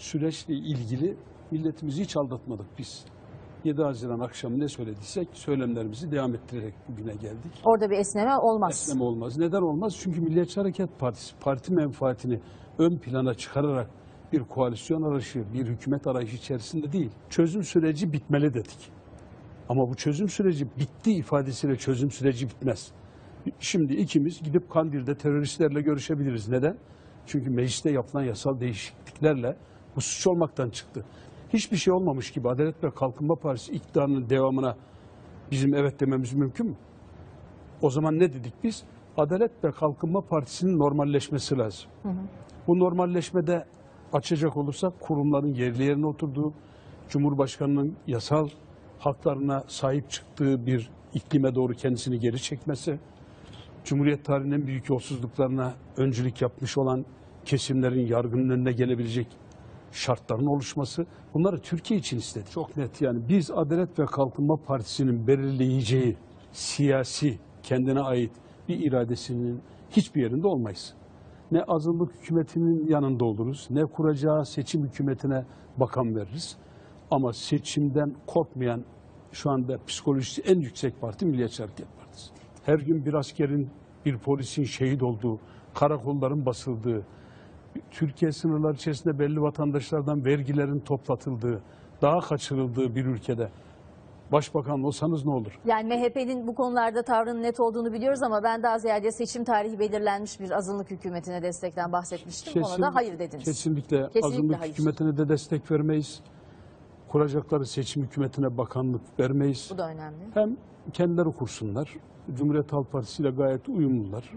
süreçle ilgili milletimizi hiç aldatmadık biz. 7 Haziran akşamı ne söylediysek söylemlerimizi devam ettirerek bugüne geldik. Orada bir esneme olmaz. Esneme olmaz. Neden olmaz? Çünkü Milliyetçi Hareket Partisi parti menfaatini ön plana çıkararak bir koalisyon arayışı, bir hükümet arayışı içerisinde değil. Çözüm süreci bitmeli dedik. Ama bu çözüm süreci bitti ifadesiyle çözüm süreci bitmez. Şimdi ikimiz gidip Kandil'de teröristlerle görüşebiliriz. Neden? Çünkü mecliste yapılan yasal değişikliklerle bu suç olmaktan çıktı. Hiçbir şey olmamış gibi Adalet ve Kalkınma Partisi iktidarının devamına bizim evet dememiz mümkün mü? O zaman ne dedik biz? Adalet ve Kalkınma Partisi'nin normalleşmesi lazım. Bu normalleşmede açacak olursak kurumların yerli yerine oturduğu, Cumhurbaşkanı'nın yasal haklarına sahip çıktığı bir iklime doğru kendisini geri çekmesi, Cumhuriyet tarihinin büyük yolsuzluklarına öncülük yapmış olan kesimlerin yargının önüne gelebilecek şartların oluşması bunları Türkiye için istedik. Çok net yani biz Adalet ve Kalkınma Partisi'nin belirleyeceği siyasi kendine ait bir iradesinin hiçbir yerinde olmayız. Ne azınlık hükümetinin yanında oluruz, ne kuracağı seçim hükümetine bakan veririz. Ama seçimden korkmayan şu anda psikolojisi en yüksek parti Milliyetçi Hareket Partisi. Her gün bir askerin, bir polisin şehit olduğu, karakolların basıldığı, Türkiye sınırları içerisinde belli vatandaşlardan vergilerin toplatıldığı, daha kaçırıldığı bir ülkede başbakan olsanız ne olur? Yani MHP'nin bu konularda tavrının net olduğunu biliyoruz ama ben daha ziyade seçim tarihi belirlenmiş bir azınlık hükümetine destekten bahsetmiştim. Ona Kesin- da hayır dediniz. Kesinlikle, Kesinlikle azınlık hayır. hükümetine de destek vermeyiz. Kuracakları seçim hükümetine bakanlık vermeyiz. Bu da önemli. Hem kendileri kursunlar. Cumhuriyet Halk Partisi ile gayet uyumlular.